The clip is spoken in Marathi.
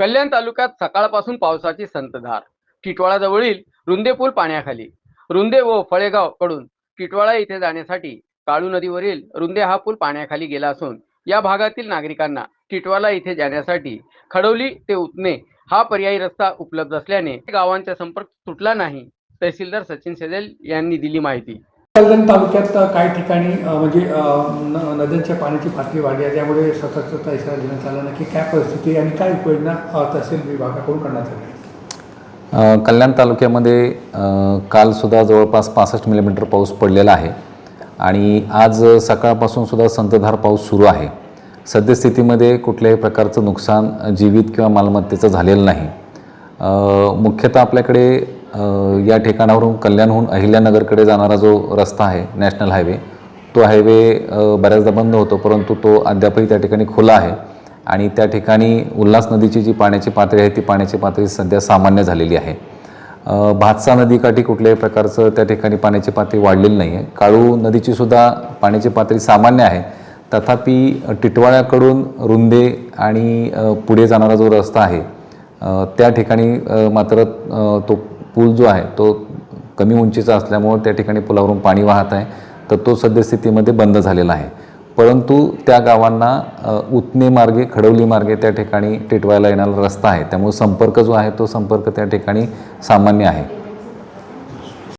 कल्याण तालुक्यात सकाळपासून पावसाची संतधार. टिटवाळाजवळील रुंदे पूल पाण्याखाली. रुंदे व फळेगावकडून टिटवाळा येथे जाण्यासाठी काळू नदीवरील रुंदे हा पूल पाण्याखाली गेला असून या भागातील नागरिकांना टिटवाला येथे जाण्यासाठी खडवली ते उतने हा पर्यायी रस्ता उपलब्ध असल्याने गावांचा संपर्क तुटला नाही. तहसीलदार सचिन सेजल यांनी दिली माहिती. कल्याण तालुक्यात काही ठिकाणी म्हणजे न- नद्यांच्या पाण्याची पातळी वाढली आहे. त्यामुळे सतर्कता इशारा देण्यात आला नक्की काय परिस्थिती आणि काय उपाययोजना तहसील विभागाकडून करण्यात आली कल्याण तालुक्यामध्ये कालसुद्धा जवळपास पासष्ट मिलीमीटर पाऊस पडलेला आहे. आणि आज सकाळपासून सुद्धा संतधार पाऊस सुरू आहे. सद्यस्थितीमध्ये कुठल्याही प्रकारचं नुकसान जीवित किंवा मालमत्तेचं झालेलं नाही. मुख्यतः आपल्याकडे या ठिकाणावरून कल्याणहून अहिल्यानगरकडे जाणारा जो रस्ता आहे नॅशनल हायवे तो हायवे बऱ्याचदा बंद होतो परंतु तो अद्यापही त्या ठिकाणी खुला आहे. आणि त्या ठिकाणी उल्हास नदीची जी पाण्याची पातळी आहे ती पाण्याची पातळी सध्या सामान्य झालेली आहे. भातसा नदीकाठी कुठल्याही प्रकारचं त्या ठिकाणी पाण्याची पातळी वाढलेली नाही आहे काळू नदीचीसुद्धा पाण्याची पातळी सामान्य आहे. तथापि टिटवाळ्याकडून रुंदे आणि पुढे जाणारा जो रस्ता आहे त्या ठिकाणी मात्र तो पूल जो आहे तो कमी उंचीचा असल्यामुळं त्या ठिकाणी पुलावरून पाणी वाहत आहे तर तो सद्यस्थितीमध्ये बंद झालेला आहे. परंतु त्या गावांना उतने मार्गे खडवली मार्गे त्या ठिकाणी टिटवायला येणारा रस्ता आहे. त्यामुळे संपर्क जो आहे तो संपर्क त्या ठिकाणी सामान्य आहे.